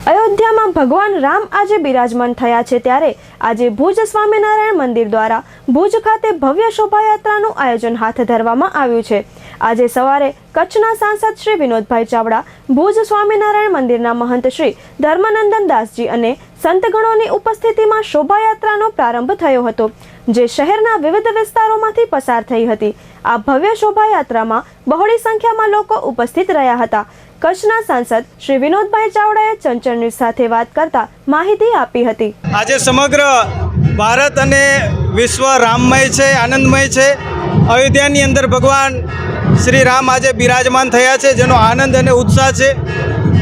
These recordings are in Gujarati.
અયોધ્યામાં ભગવાન રામ આજે બિરાજમાન થયા છે ત્યારે આજે ભુજ સ્વામિનારાયણ મંદિર દ્વારા ભુજ ખાતે ભવ્ય શોભાયાત્રાનું આયોજન હાથ ધરવામાં આવ્યું છે. આજે સવારે કચ્છના સાંસદ શ્રી વિનોદભાઈ ચાવડા, ભુજ સ્વામિનારાયણ મંદિરના મહંત શ્રી ધર્માનંદન દાસજી અને સંતગણોની ઉપસ્થિતિમાં શોભાયાત્રાનો પ્રારંભ થયો હતો, જે શહેરના વિવિધ વિસ્તારોમાંથી પસાર થઈ હતી. આ ભવ્ય શોભાયાત્રામાં બહોળી સંખ્યામાં લોકો ઉપસ્થિત રહ્યા હતા. કચ્છના સાંસદ શ્રી વિનોદભાઈ ચાવડાએ ચંચળ ન્યૂઝ સાથે વાત કરતા માહિતી આપી હતી. આજે સમગ્ર ભારત અને વિશ્વ રામમય છે, આનંદમય છે. અયોધ્યાની અંદર ભગવાન શ્રી રામ આજે બિરાજમાન થયા છે, જેનો આનંદ અને ઉત્સાહ છે.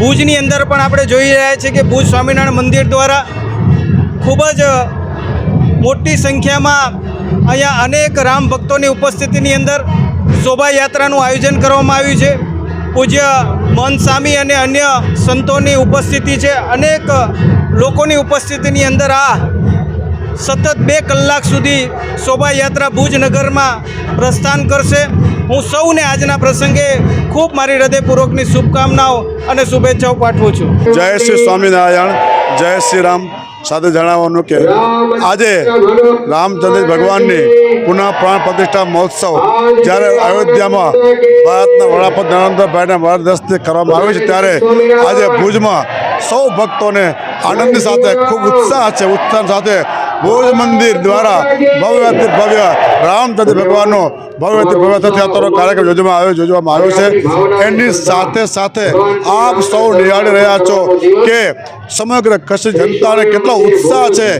ભુજની અંદર પણ આપણે જોઈ રહ્યા છીએ કે ભુજ સ્વામિનારાયણ મંદિર દ્વારા ખૂબ જ મોટી સંખ્યામાં અહીંયા અનેક રામ ભક્તોની ઉપસ્થિતિની અંદર શોભાયાત્રાનું આયોજન કરવામાં આવ્યું છે. પૂજ્ય મન સ્વામી અને અન્ય સંતોની ઉપસ્થિતિ છે. અનેક લોકોની ઉપસ્થિતિની અંદર આ સતત બે કલાક સુધી શોભાયાત્રા ભુજ નગરમાં પ્રસ્થાન કરશે. હું સૌને આજના પ્રસંગે ખૂબ મારી હૃદયપૂર્વકની શુભકામનાઓ અને શુભેચ્છાઓ પાઠવું છું. જય શ્રી સ્વામિનારાયણ, જય શ્રી રામ. સાથે જણાવવાનું કે આજે રામચંદ્ર ભગવાનની પુનઃ પ્રાણ પ્રતિષ્ઠા મહોત્સવ જ્યારે અયોધ્યામાં ભારતના વડાપ્રધાન નરેન્દ્રભાઈના માર્ગદર્શનથી કરવામાં આવે છે, ત્યારે આજે ભુજમાં સૌ ભક્તોને આનંદ સાથે, ખૂબ ઉત્સાહ છે ઉત્સાહ સાથે ભુજ મંદિર દ્વારા ભવ્યથી ભવ્ય રામચંદ્ર ભગવાનનો ભવ્યથી ભવ્ય રથયાત્રાનો કાર્યક્રમ યોજવામાં આવ્યો યોજવામાં આવ્યો છે. એની સાથે સાથે આપ સૌ નિહાળી રહ્યા છો કે સમગ્ર કચ્છ જનતાને કેટલો ઉત્સાહ છે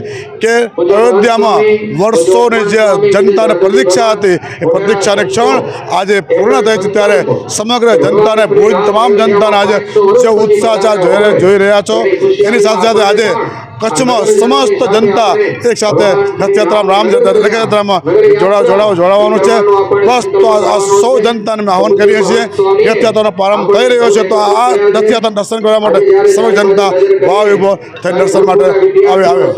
કે અયોધ્યામાં વર્ષોની જે જનતાને પ્રતીક્ષા હતી એ પ્રતીક્ષાની ક્ષણ આજે પૂર્ણ થઈ છે ત્યારે સમગ્ર જનતાને ભુજ તમામ જનતાને આજે જે ઉત્સાહ છે આ જોઈ જોઈ રહ્યા છો. એની સાથે સાથે આજે કચ્છમાં સમસ્ત જનતા એક સાથે રથયાત્રામાં રામ રથયાત્રામાં જોડાવ જોડાવ જોડાવાનું છે. બસ તો આ સૌ જનતાને અમે આહવાન કરીએ છીએ રથયાત્રાનો પ્રારંભ થઈ રહ્યો છે. તો આ રથયાત્રા દર્શન કરવા માટે સૌ જનતા ભાવ વિભો થઈ દર્શન માટે આવે આવ્યો